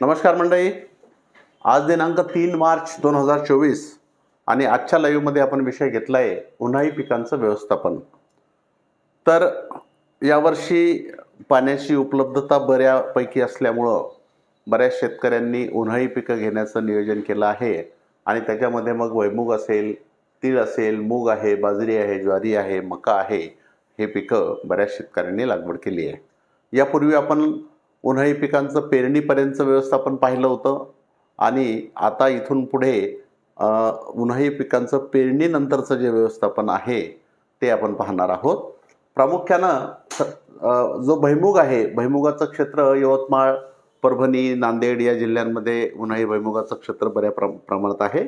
नमस्कार मंडळी. आज दिनांक तीन मार्च दोन हजार चोवीस आणि आजच्या लाईव्हमध्ये आपण विषय घेतला आहे उन्हाळी पिकांचं व्यवस्थापन. तर यावर्षी पाण्याची उपलब्धता बऱ्यापैकी असल्यामुळं बऱ्याच शेतकऱ्यांनी उन्हाळी पिकं घेण्याचं नियोजन केलं आहे आणि त्याच्यामध्ये मग वैमुग असेल तीळ असेल मूग आहे बाजरी आहे ज्वारी आहे मका आहे हे पिकं बऱ्याच शेतकऱ्यांनी लागवड केली आहे. यापूर्वी आपण उन्हाळी पिकांचं पेरणीपर्यंतचं व्यवस्थापन पाहिलं होतं. आणि आता इथून पुढे उन्हाळी पिकांचं पेरणीनंतरचं जे व्यवस्थापन आहे ते आपण पाहणार आहोत. प्रामुख्यानं जो भैमुग आहे भैमुगाचं क्षेत्र यवतमाळ परभणी नांदेड या जिल्ह्यांमध्ये उन्हाळी भैमुगाचं क्षेत्र बऱ्या प्र प्रमाणात आहे.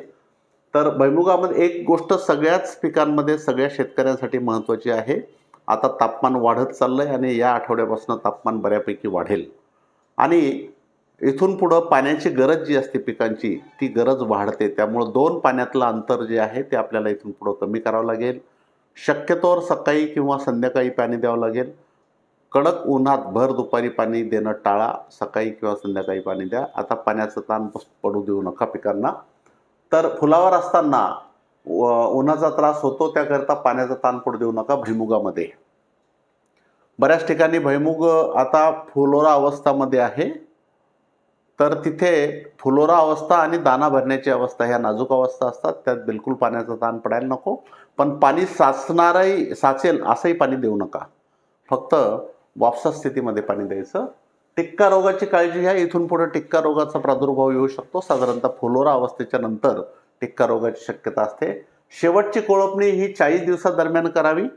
तर भैमुगामध्ये एक गोष्ट सगळ्याच पिकांमध्ये सगळ्या शेतकऱ्यांसाठी महत्त्वाची आहे. आता तापमान वाढत चाललं आहे आणि या आठवड्यापासून तापमान बऱ्यापैकी वाढेल. आणि इथून पुढं पाण्याची गरज जी असते पिकांची ती गरज वाढते. त्यामुळं दोन पाण्यातलं अंतर जे आहे ते आपल्याला इथून पुढं कमी करावं लागेल. शक्यतोवर सकाळी किंवा संध्याकाळी पाणी द्यावं लागेल. कडक उन्हात भर दुपारी पाणी देणं टाळा सकाळी किंवा संध्याकाळी पाणी द्या. आता पाण्याचं ताण पडू देऊ नका पिकांना. तर फुलावर असताना व- उन्हाचा त्रास होतो त्याकरता पाण्याचा ताण पडू देऊ नका भुईमुगामध्ये. बऱ्याच ठिकाणी भैमुग आता फुलोरा अवस्थामध्ये आहे. तर तिथे फुलोरा अवस्था आणि दाना भरण्याची अवस्था ह्या नाजूक अवस्था असतात. त्यात बिलकुल पाण्याचा ताण पडायला नको. पण पाणी साचणारही साचेल असंही पाणी देऊ नका. फक्त वापसा स्थितीमध्ये पाणी द्यायचं. टिक्का रोगाची काळजी घ्या. इथून पुढे टिक्का रोगाचा प्रादुर्भाव येऊ शकतो. साधारणतः फुलोरा अवस्थेच्या नंतर टिक्का रोगाची शक्यता असते. शेवटची कोळपणी ही चाळीस दिवसादरम्यान करावी.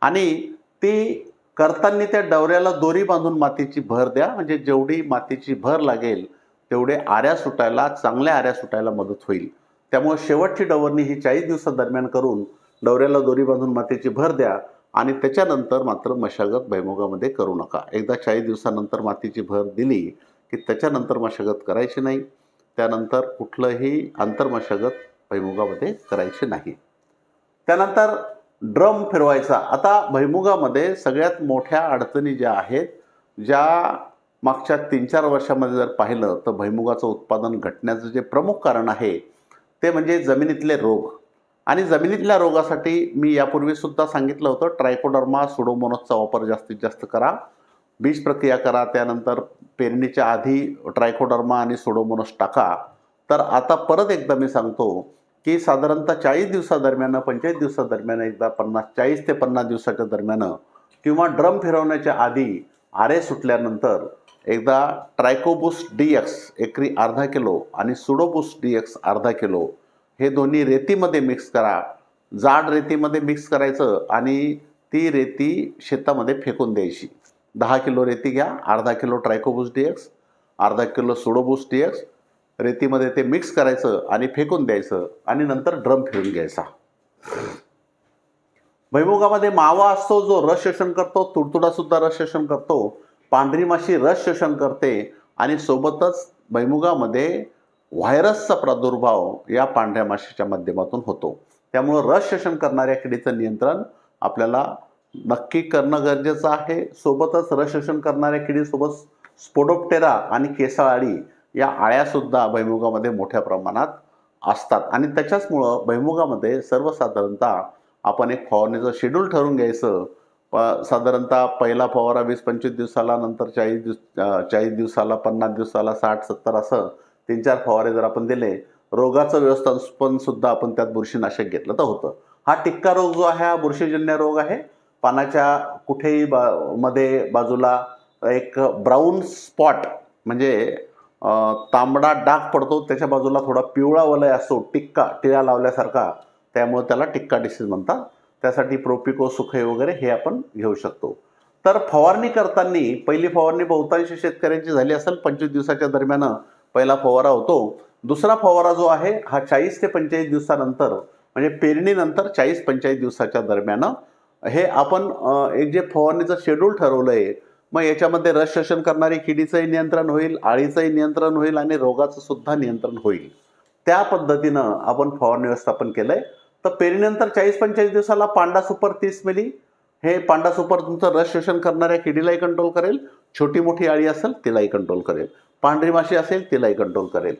आणि ती करताना त्या डवऱ्याला दोरी बांधून मातीची भर द्या. म्हणजे जेवढी मातीची भर लागेल तेवढे आऱ्या सुटायला चांगल्या आऱ्या सुटायला मदत होईल. त्यामुळे शेवटची डवरणी ही चाळीस दिवसादरम्यान करून डवऱ्याला दोरी बांधून मातीची भर द्या आणि त्याच्यानंतर मात्र मशागत भैमुगामध्ये करू नका. एकदा चाळीस दिवसानंतर मातीची भर दिली की त्याच्यानंतर मशागत करायची नाही. त्यानंतर कुठलंही आंतरमशागत भैमुगामध्ये करायची नाही. त्यानंतर ड्रम फिरवायचा. आता भैमुगामध्ये सगळ्यात मोठ्या अडचणी ज्या आहेत ज्या मागच्या तीन चार वर्षामध्ये जर पाहिलं तर भैमुगाचं उत्पादन घटण्याचं जे प्रमुख कारण आहे ते म्हणजे जमिनीतले रोग. आणि जमिनीतल्या रोगासाठी मी यापूर्वीसुद्धा सांगितलं होतं ट्रायकोडर्मा सुडोमोनसचा वापर जास्तीत जास्त करा. बीज प्रक्रिया करा त्यानंतर पेरणीच्या आधी ट्रायकोडर्मा आणि सुडोमोनस टाका. तर आता परत एकदा मी सांगतो की साधारणतः चाळीस दिवसादरम्यान पंचेचाळीस दिवसादरम्यान एकदा पन्नास चाळीस ते पन्नास दिवसाच्या दरम्यान किंवा ड्रम फिरवण्याच्या आधी आरे सुटल्यानंतर एकदा ट्रायकोबुस डी एक्स एकरी अर्धा किलो आणि सुडोबुस डी एक्स अर्धा किलो हे दोन्ही रेतीमध्ये मिक्स करा. जाड रेतीमध्ये मिक्स करायचं आणि ती रेती शेतामध्ये फेकून द्यायची. दहा किलो रेती घ्या अर्धा किलो ट्रायकोबुस डी एक्स अर्धा किलो सुडोबुस डी एक्स रेतीमध्ये ते मिक्स करायचं आणि फेकून द्यायचं आणि नंतर ड्रम फिरून घ्यायचा. भैमुगामध्ये मावा असतो जो रस शोषण करतो तुडतुडा सुद्धा रस शोषण करतो. पांढरी माशी रस शोषण करते आणि सोबतच भैमुगामध्ये व्हायरसचा प्रादुर्भाव या पांढऱ्या माशीच्या माध्यमातून होतो. त्यामुळं रस शोषण करणाऱ्या किडीचं नियंत्रण आपल्याला नक्की करणं गरजेचं आहे. सोबतच रस शोषण करणाऱ्या किडीसोबत स्पोडोप्टेरा आणि केसाळाळी या आळ्यासुद्धा भैमुगामध्ये मोठ्या प्रमाणात असतात. आणि त्याच्याचमुळं भैमुगामध्ये सर्वसाधारणतः आपण एक फवारणीचं शेड्यूल ठरवून घ्यायचं प साधारणतः पहिला फवारा वीस पंचवीस दिवसाला नंतर चाळीस दिवस चाळीस दिवसाला पन्नास दिवसाला साठ सत्तर असं तीन चार फवारे जर आपण दिले रोगाचं व्यवस्थापन सुद्धा आपण त्यात बुरशीनाशक घेतलं तर होतं. हा टिक्का रोग जो आहे हा बुरशीजन्य रोग आहे. पानाच्या कुठेही बा मध्ये बाजूला एक ब्राऊन स्पॉट म्हणजे तांबडा डाग पडतो त्याच्या बाजूला थोडा पिवळा वलय असतो टिक्का टिळा लावल्यासारखा त्यामुळे त्याला टिक्का डिसीज म्हणतात. त्यासाठी प्रोपिको सुखय वगैरे हे आपण घेऊ शकतो. तर फवारणी करताना पहिली फवारणी बहुतांश शेतकऱ्यांची झाली असेल पंचवीस दिवसाच्या दरम्यान पहिला फवारा होतो. दुसरा फवारा जो आहे हा चाळीस ते पंचेचाळीस दिवसानंतर म्हणजे पेरणीनंतर चाळीस पंचेचाळीस दिवसाच्या दरम्यान हे आपण एक जे फवारणीचं शेड्यूल ठरवलं आहे मग याच्यामध्ये रस शोषण करणारी किडीचंही नियंत्रण होईल आळीचंही नियंत्रण होईल आणि रोगाचं सुद्धा नियंत्रण होईल. त्या पद्धतीनं आपण फवारणी व्यवस्थापन केलं आहे तर पेरणीनंतर चाळीस पंचेचाळीस दिवसाला पांडा सुपर तीस मिली. हे पांडा सुपर तुमचं रस शोषण करणाऱ्या किडीलाही कंट्रोल करेल. छोटी मोठी आळी असेल तिलाही कंट्रोल करेल. पांढरी माशी असेल तिलाही कंट्रोल करेल.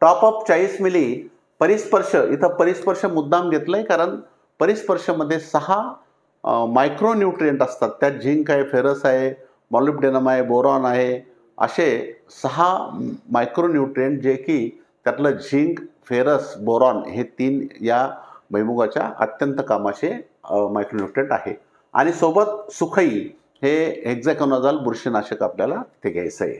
टॉप अप चाळीस मिली परिस्पर्श इथं परिस्पर्श मुद्दाम घेतलं आहे कारण परिस्पर्शमध्ये सहा मायक्रोन्यूट्रियंट असतात. त्यात झिंक आहे फेरस आहे मॉलिब्डेनम आहे बोरॉन आहे. असे सहा मायक्रोन्युट्रियंट जे की त्यातलं झिंक फेरस बोरॉन हे तीन या भैमुगाच्या अत्यंत कामाचे मायक्रोन्युट्रियंट आहे. आणि सोबत सुखई हे हेक्झॅकोनॉझॉल बुरशीनाशक आपल्याला ते घ्यायचं आहे.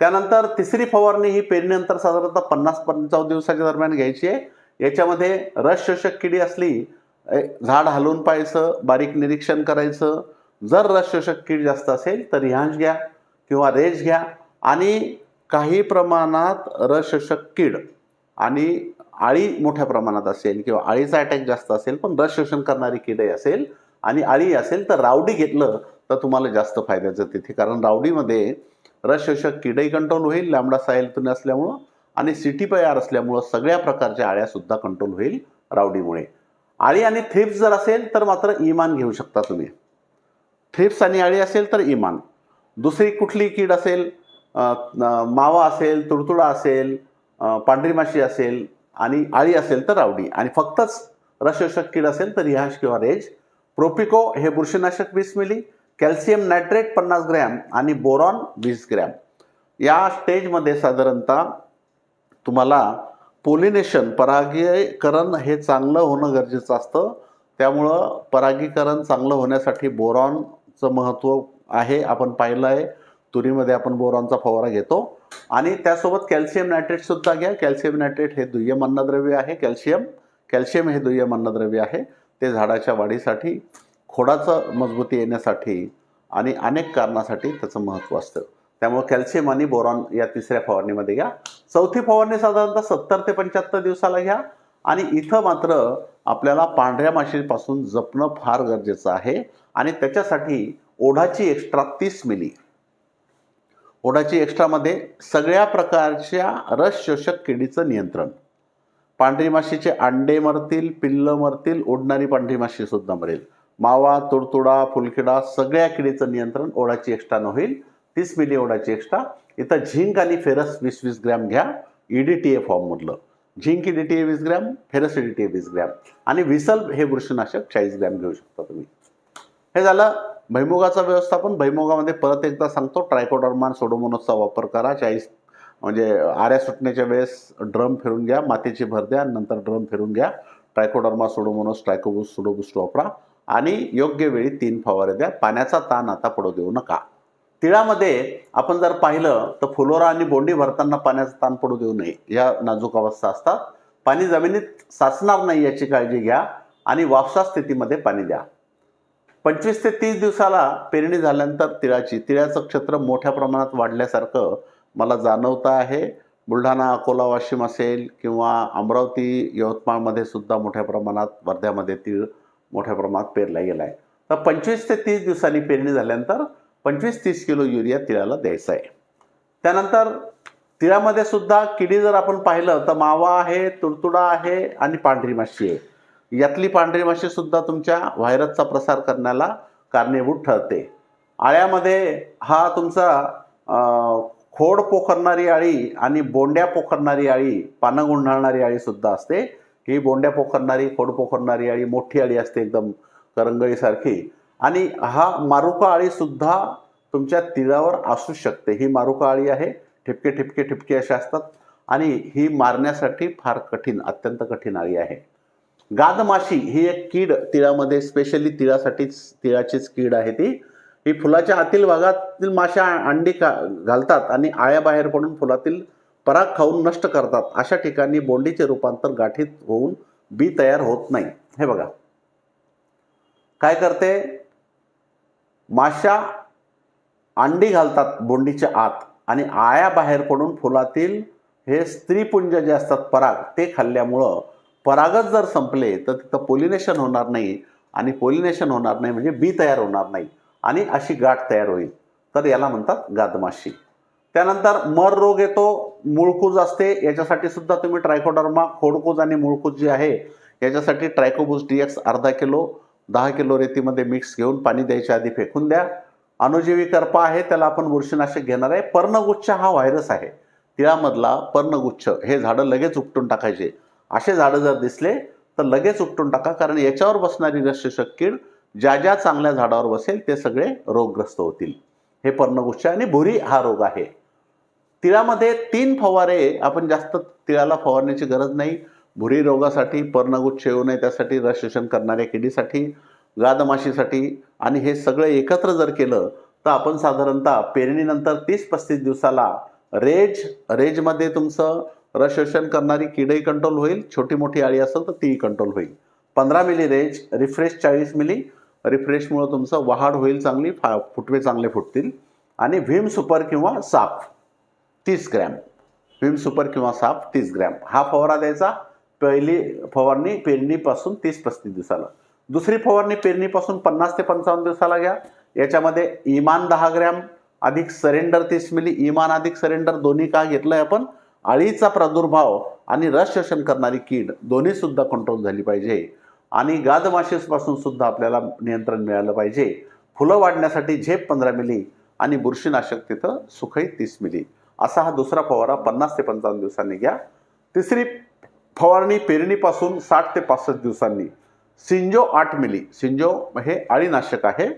त्यानंतर तिसरी फवारणी ही पेरणीनंतर साधारणतः पन्नास पंचावन्न दिवसाच्या दरम्यान घ्यायची आहे. याच्यामध्ये रस शोषक किडी असली झाड हलवून पाहायचं बारीक निरीक्षण करायचं जर रसशोषक कीड जास्त असेल तर रिहांश घ्या किंवा रेज घ्या. आणि काही प्रमाणात रस कीड आणि आळी मोठ्या प्रमाणात असेल किंवा आळीचा अटॅक जास्त असेल पण रस शोषण करणारी कीडही असेल आणि आळी असेल तर रावडी घेतलं तर तुम्हाला जास्त फायद्याचं तिथे कारण रावडीमध्ये रस शोषक किडही कंट्रोल होईल लॅमडा सायलतून असल्यामुळं आणि सिटी पयार असल्यामुळं सगळ्या प्रकारच्या आळ्यासुद्धा कंट्रोल होईल रावडीमुळे आळी आणि थ्रिप्स जर असेल तर मात्र इमान घेऊ शकता तुम्ही. थ्रिप्स आणि आळी असेल तर इमान. दुसरी कुठली कीड असेल मावा असेल तुडतुडा असेल पांढरी माशी असेल आणि आळी असेल तर रावडी आणि फक्तच रसशोषक कीड असेल तर रिहाश किंवा रेज. प्रोपिको हे बुरशीनाशक वीस मिली कॅल्शियम नायट्रेट पन्नास ग्रॅम आणि बोरॉन वीस ग्रॅम. या स्टेजमध्ये साधारणतः तुम्हाला पोलिनेशन परागीकरण हे चांगलं होणं गरजेचं असतं. त्यामुळं परागीकरण चांगलं होण्यासाठी बोरॉन बोरॉनचं महत्त्व आहे आपण पाहिलं आहे. तुरीमध्ये आपण बोरॉनचा फवारा घेतो. आणि त्यासोबत कॅल्शियम नायट्रेटसुद्धा घ्या. कॅल्शियम नायट्रेट हे दुय्यम अन्नद्रव्य आहे. कॅल्शियम कॅल्शियम हे दुय्यम अन्नद्रव्य आहे. ते झाडाच्या वाढीसाठी खोडाचं मजबूती येण्यासाठी आणि अनेक कारणासाठी त्याचं महत्त्व असतं. त्यामुळे कॅल्शियम आणि बोरॉन या तिसऱ्या फवारणीमध्ये घ्या. चौथी फवारणी साधारणतः सत्तर ते पंच्याहत्तर दिवसाला घ्या. आणि इथं मात्र आपल्याला पांढऱ्या माशीपासून जपणं फार गरजेचं आहे. आणि त्याच्यासाठी ओढाची एक्स्ट्रा तीस मिली. ओढाची एक्स्ट्रामध्ये सगळ्या प्रकारच्या रस शोषक किडीचं नियंत्रण. पांढरी माशीचे अंडे मरतील पिल्लं मरतील ओढणारी पांढरी माशी सुद्धा मरेल. मावा तुडतुडा फुलकिडा सगळ्या किडीचं नियंत्रण ओढाची एक्स्ट्रानं होईल. तीस मिली ओढाची एक्स्ट्रा इथं झिंक आणि फेरस वीस वीस ग्रॅम घ्या. E D T A फॉर्ममधलं zinc E D T A वीस gram ferrous E D T A वीस ग्रॅम. आणि विसल हे बुरशीनाशक चाळीस ग्रॅम घेऊ शकता तुम्ही. हे झालं. भैमुगाचं व्यवस्थापन भैमुगामध्ये परत एकदा सांगतो ट्रायकोडर्मान सोडोमोनसचा वापर करा. चाळीस म्हणजे आऱ्या सुटण्याच्या वेळेस ड्रम फिरून घ्या मातीची भर द्या नंतर ड्रम फिरून घ्या. ट्रायकोडर्मा सोडोमोनस ट्रायकोबूस सोडोबुस्ट वापरा. आणि योग्य वेळी तीन फवारे द्या. पाण्याचा ताण आता पडू देऊ नका. तिळामध्ये आपण जर पाहिलं तर फुलोरा आणि बोंडी भरताना पाण्याचा ताण पडू देऊ नये. या नाजूक अवस्था असतात. पाणी जमिनीत साचणार नाही याची काळजी घ्या आणि वापसा स्थितीमध्ये पाणी द्या. पंचवीस ते तीस दिवसाला पेरणी झाल्यानंतर तिळाची तिळाचं क्षेत्र मोठ्या प्रमाणात वाढल्यासारखं मला जाणवतं आहे. बुलढाणा अकोला वाशिम असेल किंवा अमरावती यवतमाळमध्ये सुद्धा मोठ्या प्रमाणात वर्ध्यामध्ये तीळ मोठ्या प्रमाणात पेरला गेला आहे. तर पंचवीस ते तीस दिवसांनी पेरणी झाल्यानंतर पंचवीस तीस किलो युरिया तिळाला द्यायचा आहे. त्यानंतर तिळामध्ये सुद्धा किडी जर आपण पाहिलं तर मावा आहे तुडतुडा आहे आणि पांढरी माशी आहे. यातली पांढरी माशीसुद्धा तुमच्या व्हायरसचा प्रसार करण्याला कारणीभूत ठरते. आळ्यामध्ये हा तुमचा खोड पोखरणारी आळी आणि बोंड्या पोखरणारी आळी पानं गुंढाळणारी आळीसुद्धा असते. ही बोंड्या पोखरणारी खोड पोखरणारी आळी मोठी आळी असते एकदम करंगळीसारखी. आणि हा मारुका आळीसुद्धा तुमच्या तिळावर असू शकते. ही मारुका आळी आहे. ठिपके ठिपके ठिपके अशा असतात. आणि ही मारण्यासाठी फार कठीण अत्यंत कठीण आळी आहे. गादमाशी ही एक कीड तिळामध्ये स्पेशली तिळासाठीच तिळाचीच कीड आहे ती. ही फुलाच्या आतील भागातील माशा अंडी का घालतात आणि आळ्या बाहेर पडून फुलातील पराग खाऊन नष्ट करतात. अशा ठिकाणी बोंडीचे रूपांतर गाठीत होऊन बी तयार होत नाही. हे बघा. काय करते? माशा अंडी घालतात बोंडीच्या आत आणि आळ्या बाहेर पडून फुलातील हे स्त्रीपुंज जे असतात पराग ते खाल्ल्यामुळं परागच जर संपले तर तिथं पोलिनेशन होणार नाही आणि पोलिनेशन होणार नाही म्हणजे बी तयार होणार नाही आणि अशी गाठ तयार होईल. तर याला म्हणतात गादमाशी. त्यानंतर मर रोग येतो मुळकूज असते याच्यासाठी सुद्धा तुम्ही ट्रायकोडर्मा खोडकूज आणि मुळकूज जी आहे याच्यासाठी ट्रायकोबूज डी एक्स अर्धा किलो दहा किलो रेतीमध्ये मिक्स घेऊन पाणी द्यायच्या आधी फेकून द्या. अनुजीवी करपा आहे त्याला आपण बुरशीनाशक घेणार आहे. पर्णगुच्छ हा व्हायरस आहे. तिळामधला पर्णगुच्छ हे झाडं लगेच उपटून टाकायचे. असे झाडं जर दिसले तर लगेच उपटून टाका. कारण याच्यावर बसणारी रसशोषक कीड ज्या ज्या चांगल्या झाडावर बसेल ते सगळे रोगग्रस्त होतील. हे पर्णगुच्छ आणि भुरी हा रोग आहे. तिळामध्ये तीन फवारे आपण जास्त तिळाला फवारण्याची गरज नाही. भुरी रोगासाठी पर्णगुच्छ येऊ नये त्यासाठी रस शोषण करणाऱ्या किडीसाठी गादमाशीसाठी आणि हे सगळं एकत्र जर केलं तर आपण साधारणतः पेरणीनंतर तीस पस्तीस दिवसाला रेज रेजमध्ये तुमचं रस शोषण करणारी किडही कंट्रोल होईल. छोटी मोठी आळी असेल तर तीही कंट्रोल होईल. पंधरा मिली रेंज रिफ्रेश चाळीस मिली रिफ्रेशमुळं तुमचं वाढ होईल चांगली फा फुटवे चांगले फुटतील. आणि व्हीम सुपर किंवा साफ तीस ग्रॅम व्हीम सुपर किंवा साफ तीस ग्रॅम हा फवारा द्यायचा पहिली फवारणी पेरणीपासून तीस पस्तीस दिवसाला. दुसरी फवारणी पेरणीपासून पन्नास ते पंचावन्न दिवसाला घ्या. याच्यामध्ये इमान दहा ग्रॅम अधिक सरेंडर तीस मिली इमान अधिक सरेंडर दोन्ही का घेतलं आहे आपण? अळीचा प्रादुर्भाव आणि रस शोषण करणारी कीड दोन्हीसुद्धा कंट्रोल झाली पाहिजे. आणि गादमाशीसपासून सुद्धा आपल्याला नियंत्रण मिळालं पाहिजे. फुलं वाढण्यासाठी झेप पंधरा मिली आणि बुरशीनाशक तिथं सुखई तीस मिली. असा हा दुसरा फवारा पन्नास ते पंचावन्न दिवसांनी घ्या. तिसरी फवारणी पेरणीपासून साठ ते पासष्ट दिवसांनी. सिंजो आठ मिली. सिंजो हे अळीनाशक आहे.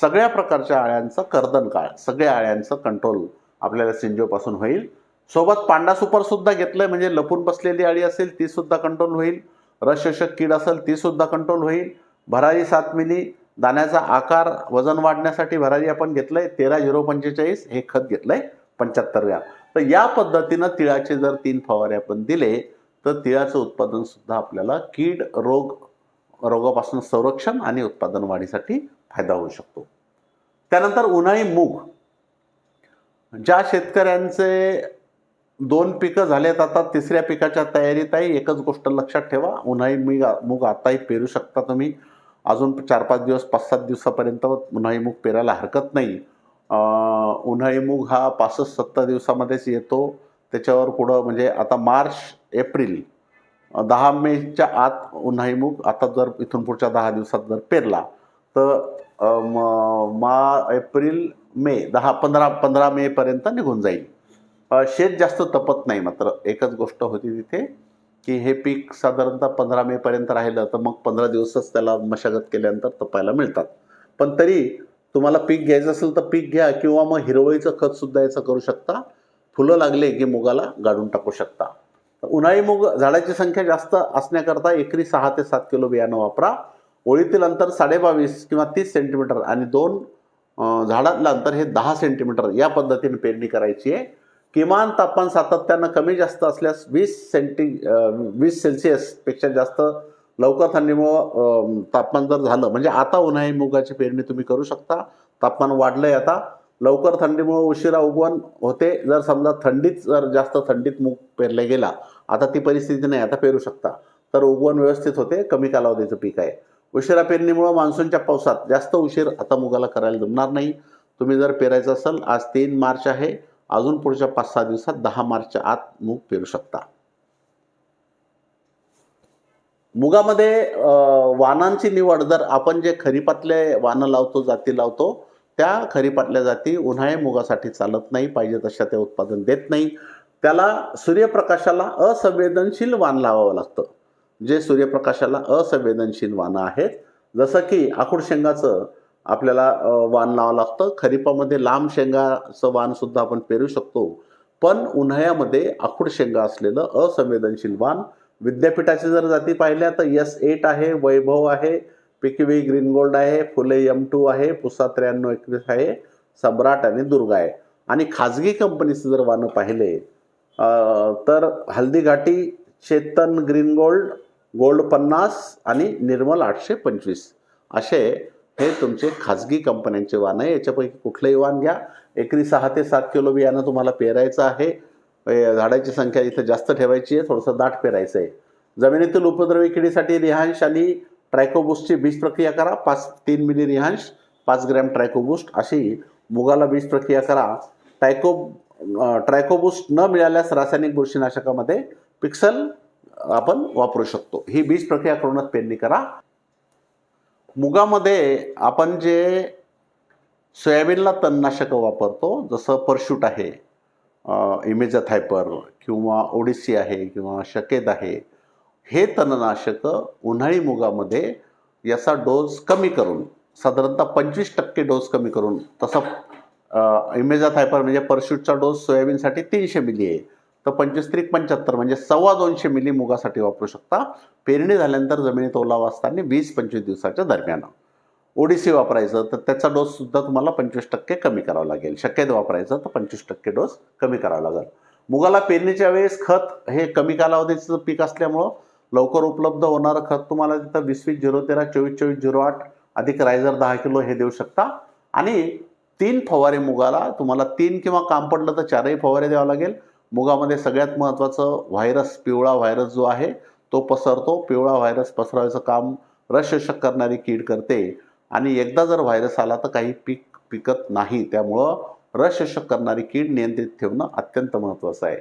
सगळ्या प्रकारच्या अळ्यांचं कर्दन काळ सगळ्या अळ्यांचं कंट्रोल आपल्याला सिंजोपासून होईल. सोबत पांडा सुपर सुद्धा घेतलंय म्हणजे लपून बसलेली अळी असेल ती सुद्धा कंट्रोल होईल. रसशोषक कीड असेल ती सुद्धा कंट्रोल होईल. भरारी सात मिली दाण्याचा आकार वजन वाढण्यासाठी भरारी आपण घेतलंय तेरा झिरो पंचेचाळीस हे खत घेतलंय पंच्याहत्तर ग्रॅम. तर या पद्धतीनं तिळाचे जर तीन फवारे आपण दिले तर तिळाचं उत्पादन सुद्धा आपल्याला कीड रोग रोगापासून संरक्षण आणि उत्पादन वाढीसाठी फायदा होऊ शकतो. त्यानंतर उन्हाळी मूग. ज्या शेतकऱ्यांचे दोन पिकं झालेत आता तिसऱ्या पिकाच्या तयारीत आहे. एकच गोष्ट लक्षात ठेवा उन्हाळी मूग मूग आताही पेरू शकता तुम्ही. अजून चार पाच दिवस पाच सात दिवसापर्यंत उन्हाळी मूग पेरायला हरकत नाही. उन्हाळी मूग हा पासष्ट सत्तर दिवसामध्येच येतो. त्याच्यावर पुढं म्हणजे आता मार्च एप्रिल दहा मेच्या आत उन्हाळी मूग आता जर इथून पुढच्या दहा दिवसात जर पेरला तर मा एप्रिल मे दहा पंधरा पंधरा मेपर्यंत निघून जाईल. शेत जास्त तपत नाही मात्र. एकच गोष्ट होती तिथे की हे पीक साधारणतः पंधरा मेपर्यंत राहिलं तर मग पंधरा दिवसच त्याला मशागत केल्यानंतर तपायला मिळतात. पण तरी तुम्हाला पीक घ्यायचं असेल तर पीक घ्या किंवा मग हिरवळीचं खत सुद्धा याचं करू शकता. फुलं लागले की मुगाला गाडून टाकू शकता. उन्हाळी मुग झाडाची संख्या जास्त असण्याकरता एकरी सहा ते सात किलो बियाणं वापरा. ओळीतील अंतर साडेबावीस किंवा तीस सेंटीमीटर आणि दोन झाडातलं अंतर हे दहा सेंटीमीटर या पद्धतीने पेरणी करायची आहे. किमान तापमान सातत्यानं कमी जास्त असल्यास वीस सेंटी वीस सेल्सिअसपेक्षा जास्त लवकर थंडीमुळं तापमान जर झालं म्हणजे आता उन्हाळी मुगाची पेरणी तुम्ही करू शकता. तापमान वाढलं आहे आता. लवकर थंडीमुळं उशिरा उगवण होते. जर समजा थंडीत जर जास्त थंडीत मूग पेरले गेला आता ती परिस्थिती नाही आता पेरू शकता. तर उगवण व्यवस्थित होते. कमी कालावधीचं पीक आहे. उशिरा पेरणीमुळं मान्सूनच्या पावसात जास्त उशीर आता मुगाला करायला जमणार नाही. तुम्ही जर पेरायचं असेल आज तीन मार्च आहे. अजून पुढच्या पाच सहा दिवसात दहा मार्चच्या आत मूग पेरू शकता. मुगामध्ये वानांची वाणांची निवड जर आपण जे खरीपातले वानं लावतो जाती लावतो त्या खरीपातल्या जाती उन्हाळे मुगासाठी चालत नाही पाहिजे तशा ते उत्पादन देत नाही. त्याला सूर्यप्रकाशाला असंवेदनशील वाण लावावं लागतं. जे सूर्यप्रकाशाला असंवेदनशील वानं आहेत जसं की आखूड शेंगाचं आपल्याला वाण लावावं लागतं. खरीपामध्ये लांब शेंगाचं वाणसुद्धा आपण पेरू शकतो. पण उन्हाळ्यामध्ये आखूड शेंगा असलेलं असंवेदनशील वाण विद्यापीठाची जर जाती पाहिल्या तर यस एट आहे वैभव आहे पिकवी ग्रीन गोल्ड आहे फुले एम टू आहे पुसा त्र्याण्णव एकवीस आहे सम्राट आणि दुर्गा आहे. आणि खाजगी कंपनीचं जर वाणं पाहिले तर Haldi Ghati Chetan green gold gold पन्नास आणि निर्मल आठशे पंचवीस असे हे तुमचे खाजगी कंपन्यांचे वाण आहे. याच्यापैकी कुठलंही वाण घ्या. एकरी सहा ते सात किलो बियाणं तुम्हाला पेरायचं आहे. झाडाची संख्या इथं जास्त ठेवायची आहे. थोडंसं दाट पेरायचं आहे जमिनीतील उपद्रवी किडीसाठी रिहांश आणि ट्रायकोबुस्टची बीज प्रक्रिया करा. पाच तीन मिली रिहांश पाच ग्रॅम ट्रायकोबुस्ट अशी मुगाला बीज प्रक्रिया करा. ट्रायको ट्रायकोबुस्ट न मिळाल्यास रासायनिक बुरशीनाशकामध्ये पिक्सल आपण वापरू शकतो. ही बीज प्रक्रिया करूनच पेरणी करा. मुगामध्ये आपण जे सोयाबीनला तणनाशकं वापरतो जसं परशूट आहे इमेजाथायपर किंवा ओडिसी आहे किंवा शकेद आहे हे तणनाशकं उन्हाळी मुगामध्ये याचा डोस कमी करून साधारणतः पंचवीस टक्के डोस कमी करून तसं इमेजाथायपर म्हणजे परशूटचा डोस सोयाबीनसाठी तीनशे मिली आहे. तर पंचवीस त्रिक पंच्याहत्तर म्हणजे सव्वा दोनशे मिली मुगासाठी वापरू शकता. पेरणी झाल्यानंतर जमिनीत ओलावा असताना वीस पंचवीस दिवसाच्या दरम्यान. ओडिसी वापरायचं तर त्याचा डोस सुद्धा तुम्हाला पंचवीस टक्के कमी करावा लागेल. शक्यत वापरायचं तर पंचवीस टक्के डोस कमी करावा लागेल. मुगाला पेरणीच्या वेळेस खत हे कमी कालावधीचं पीक असल्यामुळं लवकर उपलब्ध होणारं खत तुम्हाला तिथं वीस वीस झिरो तेरा चोवीस चोवीस झिरो आठ अधिक रायझर दहा किलो हे देऊ शकता. आणि तीन फवारे मुगाला तुम्हाला तीन किंवा काम पडलं तर चारही फवारे द्यावं लागेल. मुगामध्ये सगळ्यात महत्त्वाचं व्हायरस पिवळा व्हायरस जो आहे तो पसरतो. पिवळा व्हायरस पसरायचं काम रसशोषक करणारी कीड करते. आणि एकदा जर व्हायरस आला तर काही पीक पिकत नाही. त्यामुळं रसशोषक करणारी कीड नियंत्रित ठेवणं अत्यंत महत्त्वाचं आहे.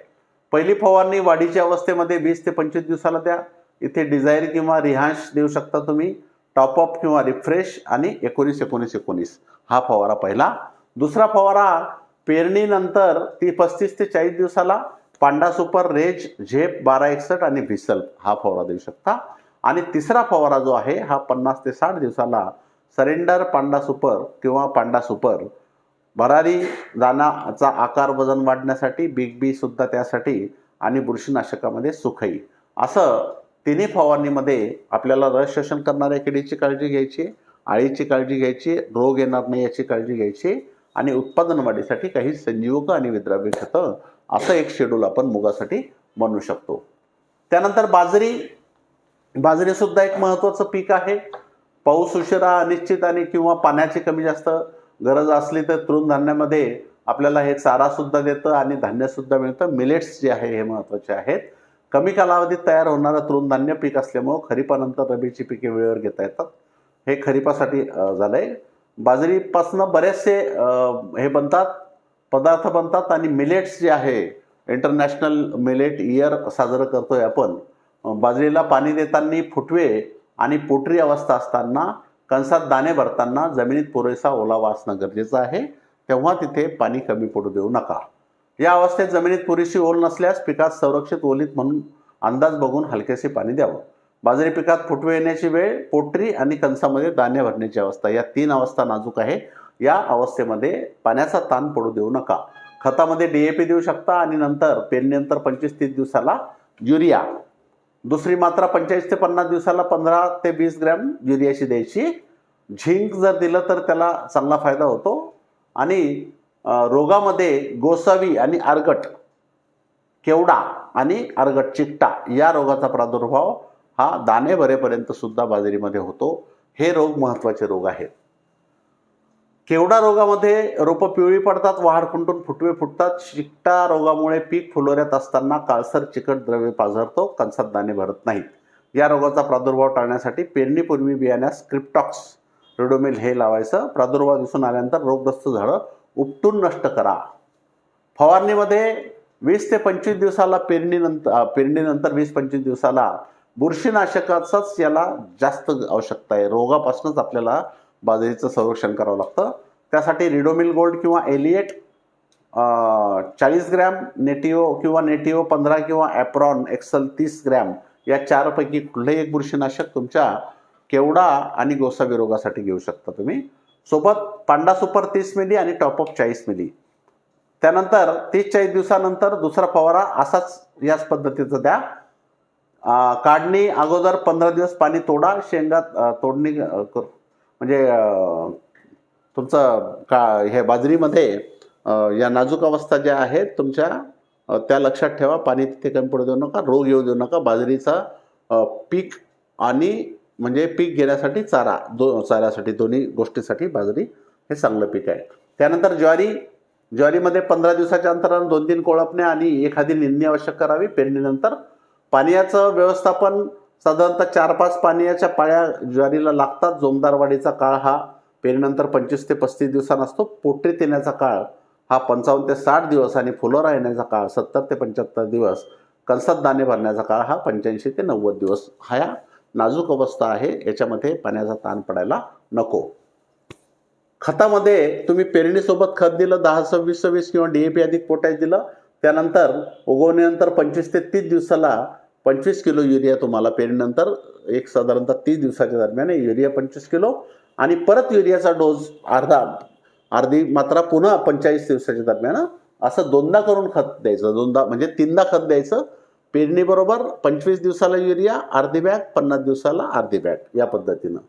पहिली फवारणी वाढीच्या अवस्थेमध्ये वीस ते पंचवीस दिवसाला द्या. इथे डिझायर किंवा रिहांश देऊ शकता तुम्ही. टॉपअप किंवा रिफ्रेश आणि एकोणीस एकोणीस एकोणीस हा फवारा पहिला. दुसरा फवारा पेरणीनंतर ती पस्तीस ते चाळीस दिवसाला पांडा सुपर रेज झेप बारा एकसठ आणि व्हिसल हा फवारा देऊ शकता. आणि तिसरा फवारा जो आहे हा पन्नास ते साठ दिवसाला सरेंडर पांडा सुपर किंवा पांडा सुपर भरारी दानाचा आकार वजन वाढण्यासाठी बिग बी सुद्धा त्यासाठी आणि बुरशीनाशकामध्ये सुखई असं तिन्ही फवारणीमध्ये आपल्याला रस शोषण करणाऱ्या किडीची काळजी घ्यायची आळीची काळजी घ्यायची रोग येणार नाही याची काळजी घ्यायची. आणि उत्पादन वाढीसाठी काही संजीवक आणि विद्राव्य खतं असं एक शेड्यूल आपण मुगासाठी बनवू शकतो. त्यानंतर बाजरी. बाजरीसुद्धा एक महत्त्वाचं पीक आहे. पाऊस उशिरा अनिश्चित आणि किंवा पाण्याची कमी जास्त गरज असली तर तृणधान्यामध्ये आपल्याला हे चारासुद्धा देतं आणि धान्यसुद्धा मिळतं. मिलेट्स जे आहे हे महत्त्वाचे आहेत. कमी कालावधीत तयार होणारं तृणधान्य पीक असल्यामुळं खरीपानंतर रबीची पिके वेळेवर घेता येतात. हे खरीपासाठी झालं आहे बाजरीपासनं बरेचसे हे बनतात पदार्थ बनतात आणि मिलेट्स जे आहे इंटरनॅशनल मिलेट इयर साजरं करतोय आपण. बाजरीला पाणी देताना फुटवे आणि पोटरी अवस्था असताना कंसात दाणे भरताना जमिनीत पुरेसा ओलावा असणं गरजेचं आहे. तेव्हा तिथे पाणी कमी पडू देऊ नका. या अवस्थेत जमिनीत पुरेशी ओल नसल्यास पिकात संरक्षित ओलीत म्हणून अंदाज बघून हलकेसे पाणी द्यावं. बाजरी पिकात फुटवे येण्याची वेळ पोटरी आणि कंसामध्ये दाणे भरण्याची अवस्था या तीन अवस्था नाजूक आहे. या अवस्थेमध्ये पाण्याचा ताण पडू देऊ नका. खतामध्ये डी ए पी देऊ शकता आणि नंतर पेरणीनंतर पंचवीस तीस दिवसाला युरिया. दुसरी मात्रा पंचेचाळीस ते पन्नास दिवसाला पंधरा ते वीस ग्रॅम युरियाची द्यायची. झिंक जर दिलं तर त्याला चांगला फायदा होतो. आणि रोगामध्ये गोसावी आणि आरगट केवडा आणि आरगट चिकटा या रोगाचा प्रादुर्भाव हा दाणे भरेपर्यंत सुद्धा बाजरीमध्ये होतो. हे रोग महत्त्वाचे रोग आहेत. केवडा रोगामध्ये रोपं पिवळी पडतात वाढ खुंटून फुटवे फुटतात चिकटा रोगामुळे पीक फुलोऱ्यात असताना काळसर चिकट द्रव्य पाझरतो कणसात दाणे भरत नाहीत. या रोगाचा प्रादुर्भाव टाळण्यासाठी पेरणीपूर्वी बियाण्यास क्रिप्टॉक्स रेडोमिल हे लावायचं. प्रादुर्भाव दिसून आल्यानंतर रोगग्रस्त झाडं उपटून नष्ट करा. फवारणीमध्ये वीस ते पंचवीस दिवसाला पेरणीनंतर पेरणीनंतर वीस पंचवीस दिवसाला बुरशीनाशकाचाच याला जास्त आवश्यकता आहे. रोगापासूनच आपल्याला बाजरीचं संरक्षण करावं लागतं. त्यासाठी रिडोमिल गोल्ड किंवा एलिएट चाळीस ग्रॅम नेटिओ किंवा नेटिओ पंधरा किंवा ॲप्रॉन एक्सल तीस ग्रॅम या चारपैकी कुठलंही एक बुरशीनाशक तुमच्या केवडा आणि गोसावी रोगासाठी घेऊ शकता तुम्ही. सोबत पांडा सुपर तीस मिली आणि टॉपअप चाळीस मिली. त्यानंतर तीस चाळीस दिवसानंतर दुसरा फवारा असाच याच पद्धतीचा द्या. काढणी अगोदर पंधरा दिवस पाणी तोडा शेंगा तोडणी करू कर- म्हणजे तुमचं का हे बाजरीमध्ये या नाजूक अवस्था ज्या आहेत तुमच्या त्या लक्षात ठेवा. पाणी तिथे कमी पडू देऊ नका रोग येऊ देऊ नका. बाजरीचा पीक आणि म्हणजे पीक घेण्यासाठी चारा दो चाऱ्यासाठी दोन्ही गोष्टीसाठी बाजरी हे चांगलं पीक आहे. त्यानंतर ज्वारी ज्वारीमध्ये पंधरा दिवसाच्या अंतरानं दोन तीन कोळपणे आणि एखादी निंदणी आवश्यक करावी. पेरणीनंतर पाण्याचं व्यवस्थापन साधारणतः चार पाच पाण्याच्या पाळ्या ज्वारीला लागतात. जोमदार वाढीचा काळ हा पेरणीनंतर पंचवीस ते पस्तीस दिवसांना असतो. पोटरीत येण्याचा काळ हा पंचावन्न ते साठ दिवस आणि फुलोरा येण्याचा काळ सत्तर ते पंच्याहत्तर दिवस. कंसात दाणे भरण्याचा काळ हा पंच्याऐंशी ते नव्वद दिवस. हा या नाजूक अवस्था आहे. याच्यामध्ये पाण्याचा ताण पडायला नको. खतामध्ये तुम्ही पेरणीसोबत खत दिलं दहा सव्वीस सव्वीस किंवा डी ए पी अधिक पोटॅश दिलं त्यानंतर उगवणीनंतर पंचवीस ते तीस दिवसाला पंचवीस किलो युरिया तुम्हाला पेरणीनंतर एक साधारणतः तीस दिवसाच्या दरम्यान युरिया पंचवीस किलो आणि परत युरियाचा डोस अर्धा अर्धी मात्रा पुन्हा पंचेचाळीस दिवसाच्या दरम्यान असं दोनदा करून खत द्यायचं. दोनदा म्हणजे तीनदा खत द्यायचं. पेरणीबरोबर पंचवीस दिवसाला युरिया अर्धी बॅग पन्नास दिवसाला अर्धी बॅग या पद्धतीनं.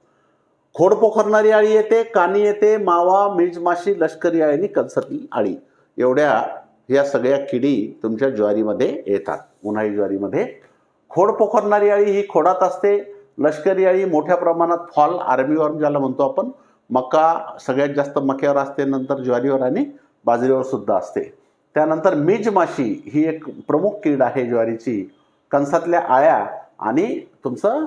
खोड पोखरणारी आळी येते कानी येते मावा मीज माशी लष्करी आळी आणि कलसरी आळी. एवढ्या या सगळ्या किडी तुमच्या ज्वारीमध्ये येतात. उन्हाळी ज्वारीमध्ये खोड पोखरणारी आळी ही खोडात असते. लष्करी आळी मोठ्या प्रमाणात फॉल आर्मीवॉर्म ज्याला म्हणतो आपण मका सगळ्यात जास्त मक्यावर असते नंतर ज्वारीवर आणि बाजरीवर सुद्धा असते. त्यानंतर मीज माशी ही एक प्रमुख कीड आहे ज्वारीची. कंसातल्या आळ्या आणि तुमचं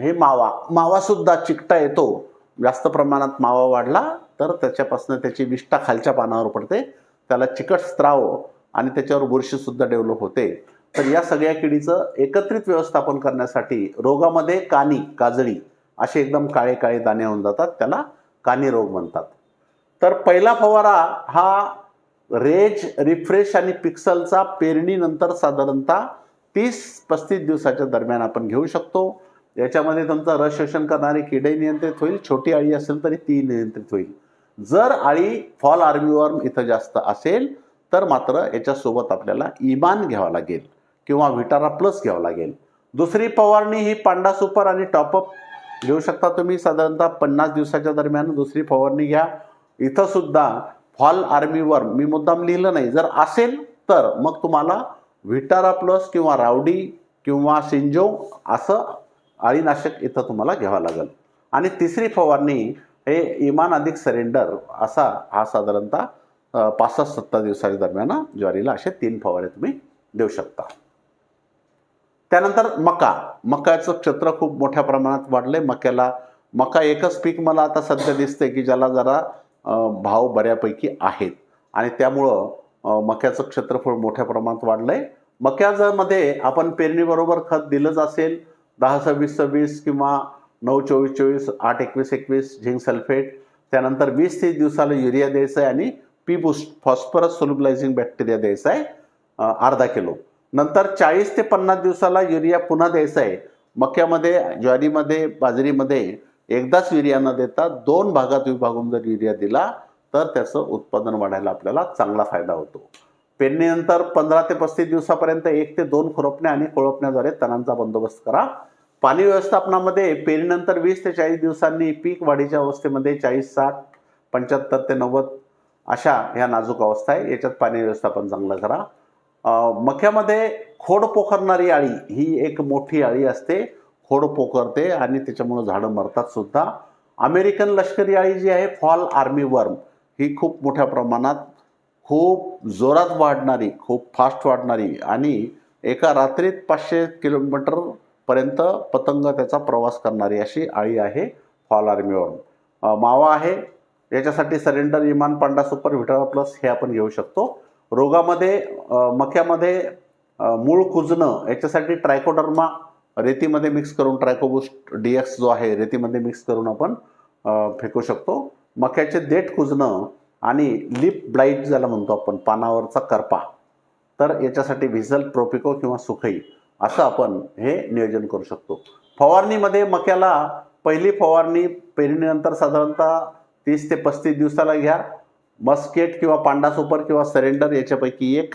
हे मावा मावासुद्धा चिकटा येतो. जास्त प्रमाणात मावा वाढला तर त्याच्यापासून त्याची विष्ठा खालच्या पानावर पडते. त्याला चिकट स्त्राव आणि त्याच्यावर बुरशीसुद्धा डेव्हलप होते. तर या सगळ्या किडीचं एकत्रित व्यवस्थापन करण्यासाठी रोगामध्ये कानी काजळी असे एकदम काळे काळे दाणे होऊन जातात. त्याला कानी रोग म्हणतात. तर पहिला फवारा हा रेज रिफ्रेश आणि पिक्सलचा पेरणीनंतर साधारणतः तीस पस्तीस दिवसाच्या दरम्यान आपण घेऊ शकतो. याच्यामध्ये तुमचं रस शोषण करणारी किडे नियंत्रित होईल. छोटी आळी असेल तरी ती नियंत्रित होईल. जर आळी फॉल आर्मीवर्म इथं जास्त असेल तर मात्र याच्यासोबत आपल्याला इमान घ्यावा लागेल किंवा विटारा प्लस घ्यावं लागेल. दुसरी फवारणी ही पांडा सुपर आणि टॉपअप घेऊ शकता तुम्ही. साधारणतः पन्नास दिवसाच्या दरम्यान दुसरी फवारणी घ्या. इथं सुद्धा फॉल आर्मीवर्म मी मुद्दाम लिहिलं नाही. जर असेल तर मग तुम्हाला व्हिटारा प्लस किंवा रावडी किंवा सिंजो असं अळीनाशक इथं तुम्हाला घ्यावं लागेल. आणि तिसरी फवारणी हे इमान अधिक सरेंडर असा हा साधारणतः पासष्ट पाच सत्तर दिवसाच्या दरम्यान ज्वारीला असे तीन फवारे तुम्ही देऊ शकता. त्यानंतर मका. मकाचं क्षेत्र खूप मोठ्या प्रमाणात वाढलंय. मक्याला मका एकच पीक मला आता सध्या दिसतंय की ज्याला जरा भाव बऱ्यापैकी आहेत. आणि त्यामुळं मक्याचं क्षेत्रफळ मोठ्या प्रमाणात वाढलंय. मक्यामध्ये आपण पेरणीबरोबर खत दिलंच असेल दहा सव्वीस सव्वीस किंवा नऊ चोवीस चोवीस आठ एकवीस एकवीस झिंक सल्फेट. त्यानंतर वीस तीस दिवसाला युरिया द्यायचं आहे आणि P boost phosphorus solubilising bacteria द्यायचा आहे अर्धा किलो. नंतर चाळीस ते पन्नास दिवसाला युरिया पुन्हा द्यायचा आहे मक्यामध्ये ज्वारीमध्ये बाजरीमध्ये एकदाच युरिया न देता दोन भागात विभागून जर युरिया दिला तर त्याचं उत्पादन वाढायला आपल्याला चांगला फायदा होतो. पेरणीनंतर पंधरा ते पस्तीस दिवसापर्यंत एक ते दोन खुरपण्या आणि कोळपण्याद्वारे तणांचा बंदोबस्त करा. पाणी व्यवस्थापनामध्ये पेरणीनंतर वीस ते चाळीस दिवसांनी पीक वाढीच्या अवस्थेमध्ये चाळीस साठ पंच्याहत्तर ते नव्वद अशा ह्या नाजूक अवस्था आहे. याच्यात पाणी व्यवस्थापन चांगलं करा. मक्यामध्ये खोड पोखरणारी आळी ही एक मोठी आळी असते. खोड पोखरते आणि त्याच्यामुळं झाडं मरतात सुद्धा. अमेरिकन लष्करी आळी जी आहे फॉल आर्मी वर्म ही खूप मोठ्या प्रमाणात खूप जोरात वाढणारी खूप फास्ट वाढणारी आणि एका रात्रीत पाचशे किलोमीटर पर्यंत पतंग त्याचा प्रवास करणारी अशी आळी आहे फॉल आर्मी मावा आहे. याच्यासाठी सरेंडर इमान पांडा सुपर व्हिटारा प्लस हे आपण घेऊ शकतो. रोगामध्ये मक्यामध्ये मूळ कुजणं याच्यासाठी ट्रायकोडर्मा रेतीमध्ये मिक्स करून ट्रायकोबुस्ट डी एक्स जो आहे रेतीमध्ये मिक्स करून आपण फेकू शकतो. मक्याचे देठ कुजणं आणि लिप ब्लाईट ज्याला म्हणतो आपण पानावरचा करपा. तर याच्यासाठी व्हिझल प्रोपिको किंवा सुखई. असं आपण हे नियोजन करू शकतो. फवारणीमध्ये मक्याला पहिली फवारणी पेरणीनंतर साधारणतः तीस ते पस्तीस दिवसाला घ्या. मस्केट किंवा पांडा सुपर किंवा सरेंडर याच्यापैकी एक.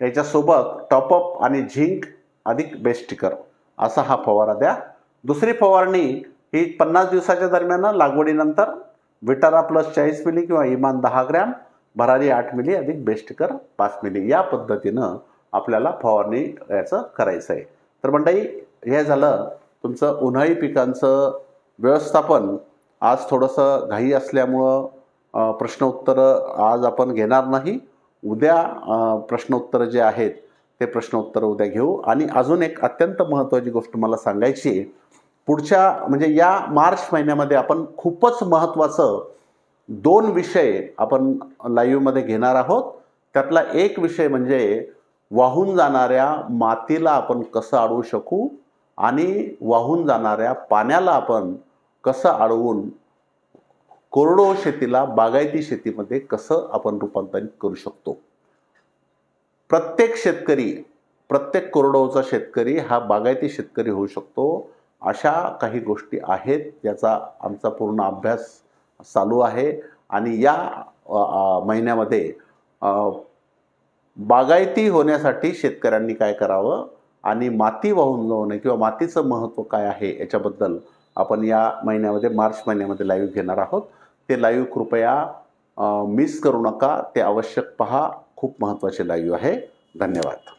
याच्यासोबत टॉपअप आणि झिंक अधिक बेस्टिकर असा हा फवारा द्या. दुसरी फवारणी ही पन्नास दिवसाच्या दरम्यान लागवडीनंतर विटारा प्लस चाळीस मिली किंवा इमान दहा ग्रॅम भरारी आठ मिली अधिक बेस्टिकर पाच मिली. या पद्धतीनं आपल्याला फवारणी याचं करायचं आहे तर मंडळी हे झालं. तुमचं उन्हाळी पिकांचं व्यवस्थापन आज थोडंसं घाई असल्यामुळं अ, प्रश्न उत्तरं आज आपण घेणार नाही. उद्या प्रश्नोत्तरं जे आहेत ते प्रश्नोत्तरं उद्या घेऊ. आणि अजून एक अत्यंत महत्त्वाची गोष्ट मला सांगायची पुढच्या म्हणजे या मार्च महिन्यामध्ये आपण खूपच महत्त्वाचं दोन विषय आपण लाईव्हमध्ये घेणार आहोत. त्यातला एक विषय म्हणजे वाहून जाणाऱ्या मातीला आपण कसं अडवू शकू आणि वाहून जाणाऱ्या पाण्याला आपण कसं अडवून कोरडो शेतीला बागायती शेतीमध्ये कसं आपण रूपांतरित करू शकतो? प्रत्येक शेतकरी प्रत्येक कोरडोचा शेतकरी हा बागायती शेतकरी होऊ शकतो. अशा काही गोष्टी आहेत याचा आमचा पूर्ण अभ्यास चालू आहे. आणि या महिन्यामध्ये बागायती होण्यासाठी शेतकऱ्यांनी काय करावं आणि माती वाहून जाऊ किंवा मातीचं महत्त्व काय आहे याच्याबद्दल आपण या महिन्यामध्ये मार्च महिन्यामध्ये लाईव्ह घेणार आहोत. ते लाईव्ह कृपया मिस करू नका. ते आवश्यक पहा. खूप महत्त्वाचे लाईव्ह आहे. धन्यवाद.